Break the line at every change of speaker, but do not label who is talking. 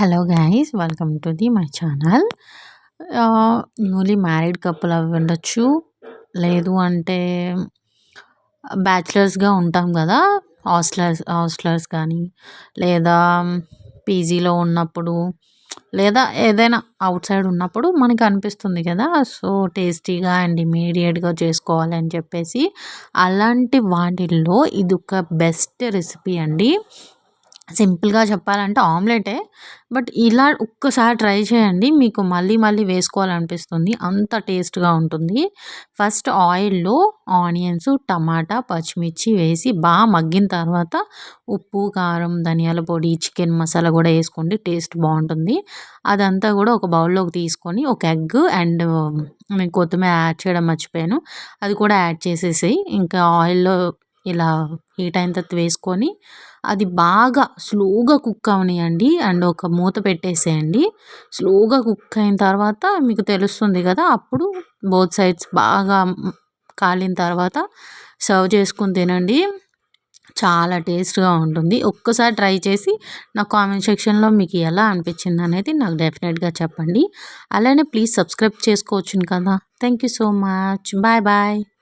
Hello guys welcome to the my channel newly married couple అవి ఉండొచ్చు. లేదు అంటే బ్యాచిలర్స్గా ఉంటాం కదా. హాస్టలర్స్ హాస్టలర్స్ కానీ లేదా పీజీలో ఉన్నప్పుడు లేదా ఏదైనా అవుట్ సైడ్ ఉన్నప్పుడు మనకు అనిపిస్తుంది కదా. సో టేస్టీగా అండ్ ఇమీడియట్గా చేసుకోవాలని చెప్పేసి అలాంటి వాటిల్లో ఇది ఒక బెస్ట్ రెసిపీ అండి. సింపుల్గా చెప్పాలంటే ఆమ్లెటే. బట్ ఇలా ఒక్కసారి ట్రై చేయండి. మీకు మళ్ళీ మళ్ళీ వేసుకోవాలనిపిస్తుంది. అంత టేస్ట్గా ఉంటుంది. ఫస్ట్ ఆయిల్లో ఆనియన్స్ టమాటా పచ్చిమిర్చి వేసి బాగా మగ్గిన తర్వాత ఉప్పు కారం ధనియాల పొడి చికెన్ మసాలా కూడా వేసుకోండి. టేస్ట్ బాగుంటుంది. అదంతా కూడా ఒక బౌల్లోకి తీసుకొని ఒక ఎగ్ అండ్ నేను కొత్తిమీర యాడ్ చేయడం మర్చిపోయాను. అది కూడా యాడ్ చేసేసి ఇంకా ఆయిల్లో ఇలా హీట్ అయిన తర్వాత వేసుకొని అది బాగా స్లోగా కుక్ అవనియండి. అండ్ ఒక మూత పెట్టేసేయండి. స్లోగా కుక్ అయిన తర్వాత మీకు తెలుస్తుంది కదా అప్పుడు బోత్ సైడ్స్ బాగా కాలిన తర్వాత సర్వ్ చేసుకుని తినండి. చాలా టేస్ట్గా ఉంటుంది. ఒక్కసారి ట్రై చేసి నా కామెంట్ సెక్షన్లో మీకు ఎలా అనిపించింది అనేది నాకు డెఫినెట్గా చెప్పండి. అలానే ప్లీజ్ సబ్స్క్రైబ్ చేసుకోవచ్చును కదా. Thank you so much. Bye bye.